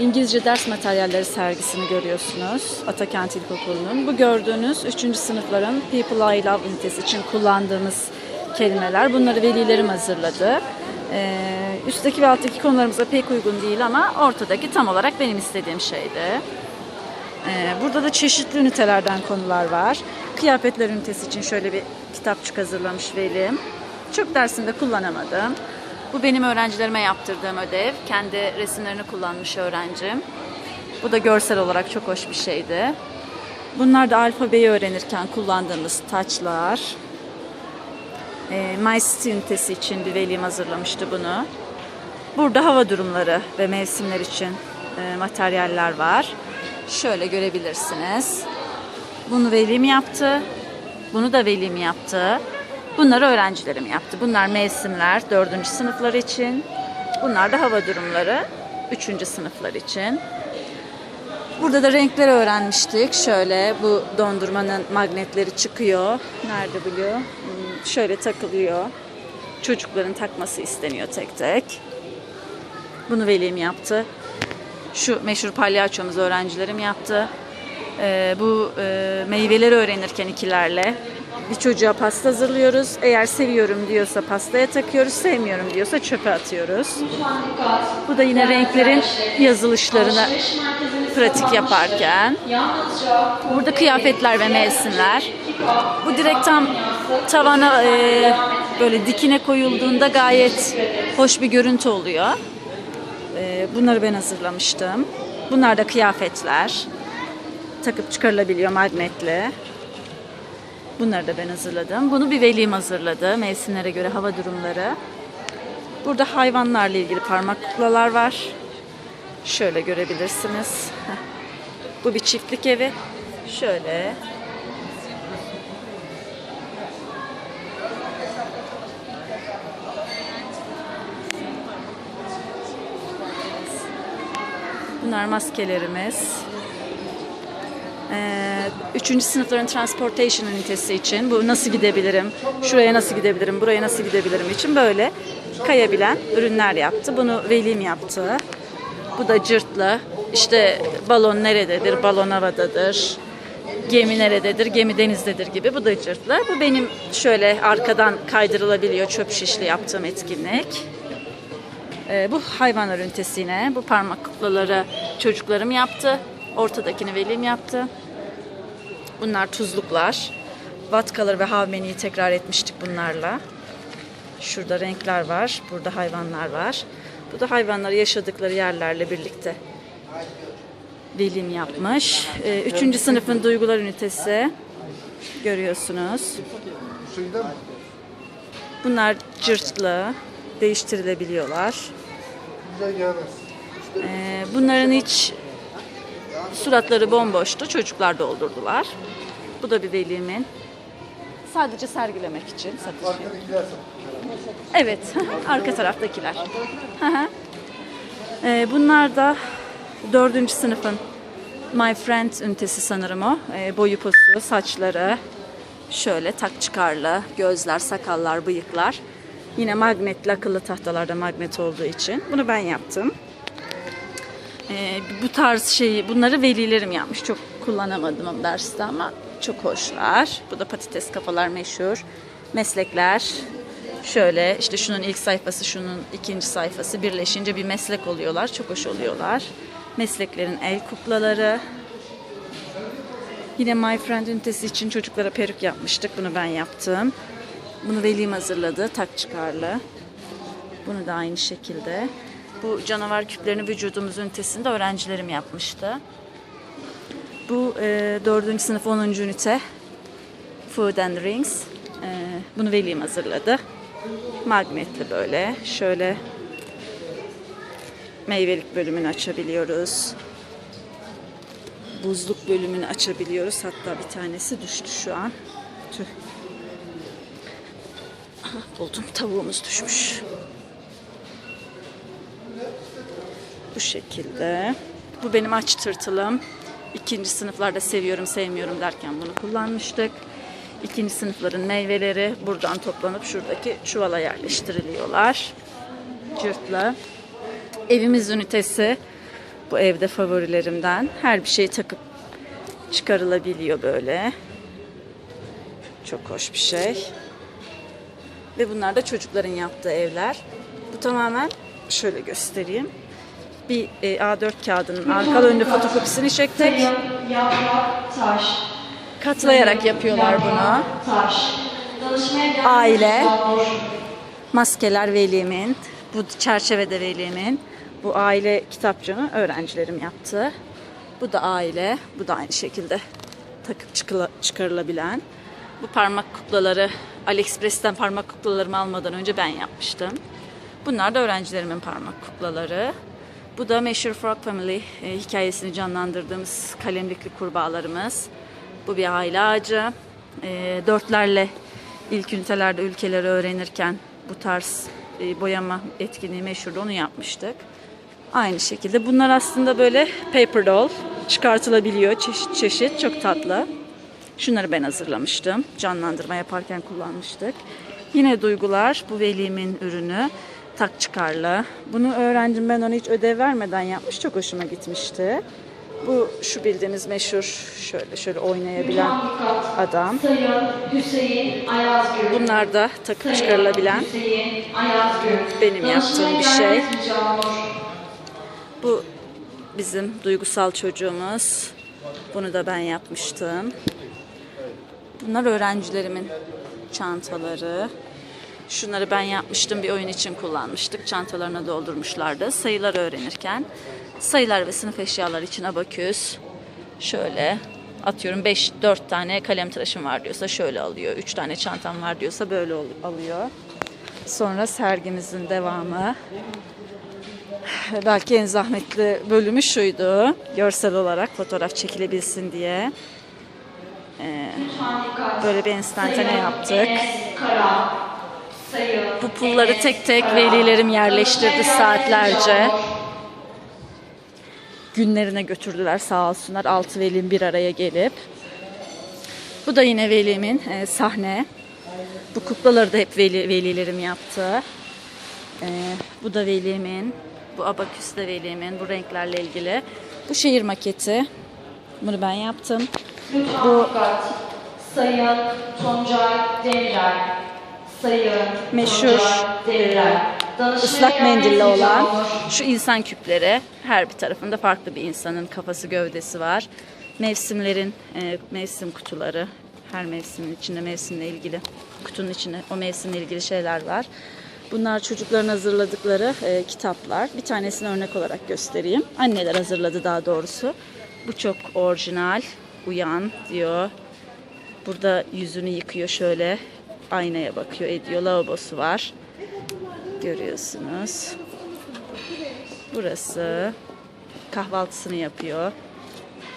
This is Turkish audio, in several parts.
İngilizce ders materyalleri sergisini görüyorsunuz Atakent İlkokulu'nun. Bu gördüğünüz 3. sınıfların People I Love ünitesi için kullandığımız kelimeler. Bunları velilerim hazırladı. Ee, üstteki ve alttaki konularımıza pek uygun değil ama ortadaki tam olarak benim istediğim şeydi. Ee, burada da çeşitli ünitelerden konular var. Kıyafetler ünitesi için şöyle bir kitapçık hazırlamış velim. Çok dersinde kullanamadım. Bu benim öğrencilerime yaptırdığım ödev. Kendi resimlerini kullanmış öğrencim. Bu da görsel olarak çok hoş bir şeydi. Bunlar da alfabeyi öğrenirken kullandığımız taçlar. E, City ünitesi için bir velim hazırlamıştı bunu. Burada hava durumları ve mevsimler için e, materyaller var. Şöyle görebilirsiniz. Bunu velim yaptı. Bunu da velim yaptı. Bunları öğrencilerim yaptı. Bunlar mevsimler dördüncü sınıflar için. Bunlar da hava durumları üçüncü sınıflar için. Burada da renkleri öğrenmiştik. Şöyle bu dondurmanın magnetleri çıkıyor. Nerede biliyor? Hmm, Şöyle takılıyor. Çocukların takması isteniyor tek tek. Bunu velim yaptı. Şu meşhur palyaçomuz öğrencilerim yaptı. Ee, bu e, meyveleri öğrenirken ikilerle bir çocuğa pasta hazırlıyoruz. Eğer seviyorum diyorsa pastaya takıyoruz, sevmiyorum diyorsa çöpe atıyoruz. Bu da yine renklerin yazılışlarını pratik yaparken. Burada kıyafetler ve mevsimler. Bu direkt tam tavana e, böyle dikine koyulduğunda gayet hoş bir görüntü oluyor. E, bunları ben hazırlamıştım. Bunlar da kıyafetler. Takıp çıkarılabiliyor magnetle. Bunları da ben hazırladım. Bunu bir velim hazırladı. Mevsimlere göre hava durumları. Burada hayvanlarla ilgili parmak kuklalar var. Şöyle görebilirsiniz. Bu bir çiftlik evi. Şöyle. Bunlar maskelerimiz. Ee, üçüncü sınıfların transportation ünitesi için bu nasıl gidebilirim, şuraya nasıl gidebilirim, buraya nasıl gidebilirim için böyle kayabilen ürünler yaptı. Bunu velim yaptı. Bu da cırtlı. İşte balon nerededir, balon havadadır. Gemi nerededir, gemi denizdedir gibi. Bu da cırtlı. Bu benim şöyle arkadan kaydırılabiliyor çöp şişli yaptığım etkinlik. Ee, bu hayvanlar ünitesi yine. Bu parmak kuklaları çocuklarım yaptı. Ortadakini velim yaptı. Bunlar tuzluklar. Vatkaları ve havmeniyi tekrar etmiştik bunlarla. Şurada renkler var. Burada hayvanlar var. Bu da hayvanları yaşadıkları yerlerle birlikte velim yapmış. Ee, üçüncü sınıfın duygular ünitesi. Görüyorsunuz. Bunlar cırtlı. Değiştirilebiliyorlar. Ee, bunların hiç suratları bomboştu. Çocuklar doldurdular. Bu da bir velimin. Sadece sergilemek için satış. Evet, arka taraftakiler. Ee, bunlar da dördüncü sınıfın My Friend ünitesi sanırım o. Ee, boyu posu, saçları, şöyle tak çıkarlı, gözler, sakallar, bıyıklar. Yine magnetli akıllı tahtalarda magnet olduğu için. Bunu ben yaptım. Ee, bu tarz şeyi, bunları velilerim yapmış. Çok kullanamadım derste ama çok hoşlar. Bu da patates kafalar meşhur. Meslekler. Şöyle işte şunun ilk sayfası, şunun ikinci sayfası birleşince bir meslek oluyorlar. Çok hoş oluyorlar. Mesleklerin el kuklaları. Yine My Friend ünitesi için çocuklara peruk yapmıştık. Bunu ben yaptım. Bunu velim hazırladı. Tak çıkarlı. Bunu da aynı şekilde. Bu canavar küplerini vücudumuz ünitesinde öğrencilerim yapmıştı. Bu e, 4. sınıf 10. ünite Food and Rings. E, bunu velim hazırladı. Magnetli böyle. Şöyle meyvelik bölümünü açabiliyoruz. Buzluk bölümünü açabiliyoruz. Hatta bir tanesi düştü şu an. Tüh. Buldum. Tavuğumuz düşmüş. Bu şekilde. Bu benim aç tırtılım. İkinci sınıflarda seviyorum sevmiyorum derken bunu kullanmıştık. İkinci sınıfların meyveleri buradan toplanıp şuradaki çuvala yerleştiriliyorlar. Cırtla. Evimiz ünitesi. Bu evde favorilerimden. Her bir şey takıp çıkarılabiliyor böyle. Çok hoş bir şey. Ve bunlar da çocukların yaptığı evler. Bu tamamen şöyle göstereyim. Bir e, A4 kağıdının arka önlü fotokopisini çektik. Katlayarak yapıyorlar bunu. Aile. Maskeler velimin, bu çerçevede velimin, bu aile kitapçığını öğrencilerim yaptı. Bu da aile, bu da aynı şekilde takıp çıkarılabilen. Bu parmak kuklaları, AliExpress'ten parmak kuklalarımı almadan önce ben yapmıştım. Bunlar da öğrencilerimin parmak kuklaları. Bu da meşhur Frog Family e, hikayesini canlandırdığımız kalemlikli kurbağalarımız. Bu bir aile ağacı. E, dörtlerle ilk ünitelerde ülkeleri öğrenirken bu tarz e, boyama etkinliği meşhurdu. Onu yapmıştık. Aynı şekilde. Bunlar aslında böyle paper doll. Çıkartılabiliyor çeşit çeşit. Çok tatlı. Şunları ben hazırlamıştım. Canlandırma yaparken kullanmıştık. Yine duygular. Bu velimin ürünü. Tak çıkarlı. Bunu öğrendim ben ona hiç ödev vermeden yapmış. Çok hoşuma gitmişti. Bu şu bildiğiniz meşhur şöyle şöyle oynayabilen adam. Bunlar da takıp çıkarılabilen benim yaptığım bir şey. Bu bizim duygusal çocuğumuz. Bunu da ben yapmıştım. Bunlar öğrencilerimin çantaları. Şunları ben yapmıştım bir oyun için kullanmıştık. Çantalarına doldurmuşlardı. Sayılar öğrenirken. Sayılar ve sınıf eşyalar için abaküs. Şöyle atıyorum 5 4 tane kalem tıraşım var diyorsa şöyle alıyor. 3 tane çantam var diyorsa böyle alıyor. Sonra sergimizin devamı. Belki en zahmetli bölümü şuydu. Görsel olarak fotoğraf çekilebilsin diye. Ee, böyle bir enstantane yaptık. Bu pulları tek tek velilerim yerleştirdi saatlerce. Günlerine götürdüler sağ olsunlar. Altı velim bir araya gelip. Bu da yine velimin e, sahne. Bu kuklaları da hep veli, velilerim yaptı. E, bu da velimin. Bu abaküs de velimin. Bu renklerle ilgili. Bu şehir maketi. Bunu ben yaptım. Bu-. Sayın Tuncay Demirel. Meşhur, Islak gelmiş mendille olan şu insan küpleri. Her bir tarafında farklı bir insanın kafası gövdesi var. Mevsimlerin e, mevsim kutuları. Her mevsimin içinde mevsimle ilgili kutunun içinde o mevsimle ilgili şeyler var. Bunlar çocukların hazırladıkları e, kitaplar. Bir tanesini örnek olarak göstereyim. Anneler hazırladı daha doğrusu. Bu çok orijinal. Uyan diyor. Burada yüzünü yıkıyor şöyle. Aynaya bakıyor ediyor. Lavabosu var. Görüyorsunuz. Burası kahvaltısını yapıyor.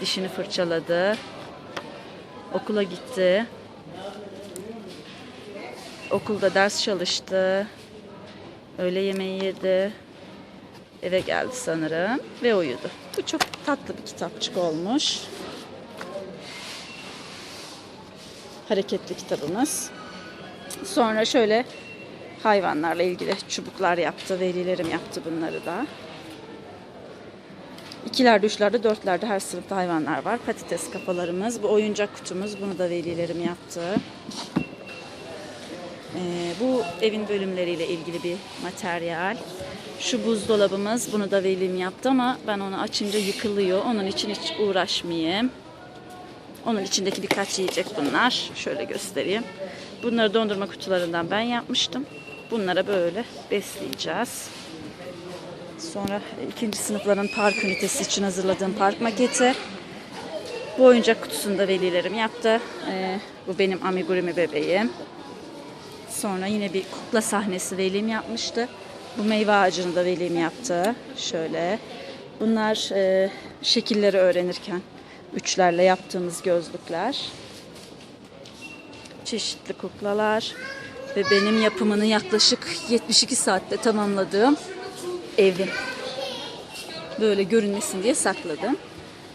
Dişini fırçaladı. Okula gitti. Okulda ders çalıştı. Öğle yemeği yedi. Eve geldi sanırım ve uyudu. Bu çok tatlı bir kitapçık olmuş. Hareketli kitabımız. Sonra şöyle hayvanlarla ilgili çubuklar yaptı. Velilerim yaptı bunları da. İkilerde, üçlerde, dörtlerde her sınıfta hayvanlar var. Patates kafalarımız. Bu oyuncak kutumuz. Bunu da velilerim yaptı. Ee, bu evin bölümleriyle ilgili bir materyal. Şu buzdolabımız. Bunu da velim yaptı ama ben onu açınca yıkılıyor. Onun için hiç uğraşmayayım. Onun içindeki birkaç yiyecek bunlar. Şöyle göstereyim. Bunları dondurma kutularından ben yapmıştım. Bunlara böyle besleyeceğiz. Sonra ikinci sınıfların park ünitesi için hazırladığım park maketi. Bu oyuncak kutusunu da velilerim yaptı. Ee, bu benim amigurumi bebeğim. Sonra yine bir kukla sahnesi velim yapmıştı. Bu meyve ağacını da velim yaptı. Şöyle. Bunlar e, şekilleri öğrenirken üçlerle yaptığımız gözlükler. Çeşitli kuklalar ve benim yapımını yaklaşık 72 saatte tamamladığım evim. Böyle görünmesin diye sakladım.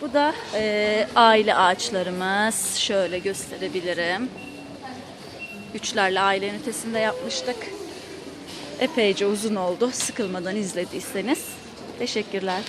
Bu da e, aile ağaçlarımız. Şöyle gösterebilirim. Üçlerle aile ünitesinde yapmıştık. Epeyce uzun oldu. Sıkılmadan izlediyseniz. Teşekkürler.